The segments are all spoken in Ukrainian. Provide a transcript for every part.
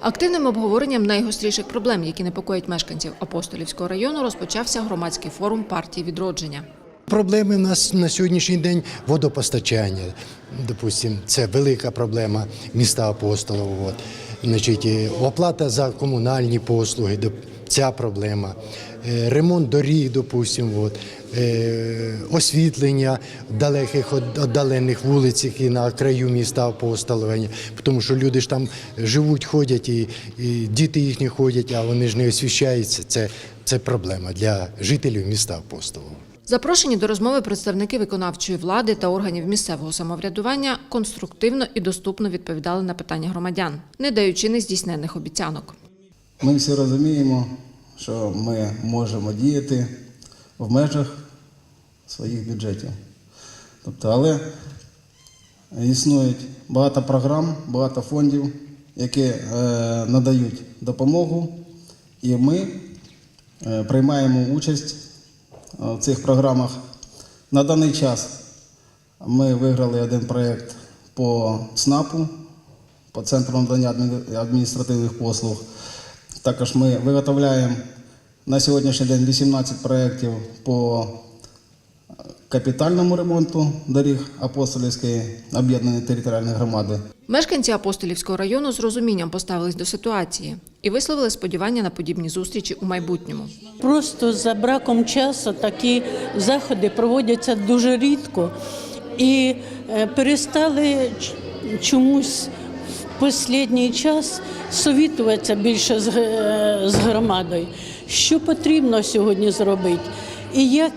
Активним обговоренням найгостріших проблем, які непокоять мешканців Апостолівського району, розпочався громадський форум партії відродження. Проблеми в нас на сьогоднішній день водопостачання. Допустимо, це велика проблема міста Апостолова. От. Значить, оплата за комунальні послуги, ця проблема. Е, Ремонт доріг, допустимо, от. Е, освітлення в далеких віддалених вулицях і на краю міста Апостолова. Тому що люди ж там живуть, ходять, і, і діти їхні ходять, а вони ж не освіщаються. Це, це проблема для жителів міста Апостолова. Запрошені до розмови представники виконавчої влади та органів місцевого самоврядування конструктивно і доступно відповідали на питання громадян, не даючи нездійсненних обіцянок. Ми всі розуміємо, що ми можемо діяти в межах своїх бюджетів. Тобто, але існують багато програм, багато фондів, які е, надають допомогу, і ми е, приймаємо участь е, в цих програмах. На даний час ми виграли один проєкт по ЦНАПу, по центру надання адміністративних послуг. Також ми виготовляємо на сьогоднішній день 18 проєктів по капітальному ремонту доріг Апостолівської об'єднаної територіальної громади. Мешканці Апостолівського району з розумінням поставились до ситуації і висловили сподівання на подібні зустрічі у майбутньому. Просто за браком часу такі заходи проводяться дуже рідко і е, перестали чомусь останній час совітуватися більше з, з громадою. Що потрібно сьогодні зробити, і як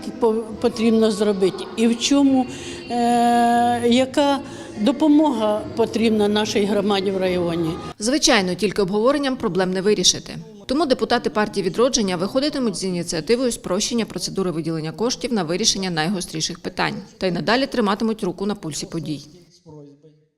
потрібно зробити, і в чому е, яка допомога потрібна нашій громаді в районі. Звичайно, тільки обговоренням проблем не вирішити. Тому депутати партії відродження виходитимуть з ініціативою спрощення процедури виділення коштів на вирішення найгостріших питань та й надалі триматимуть руку на пульсі подій.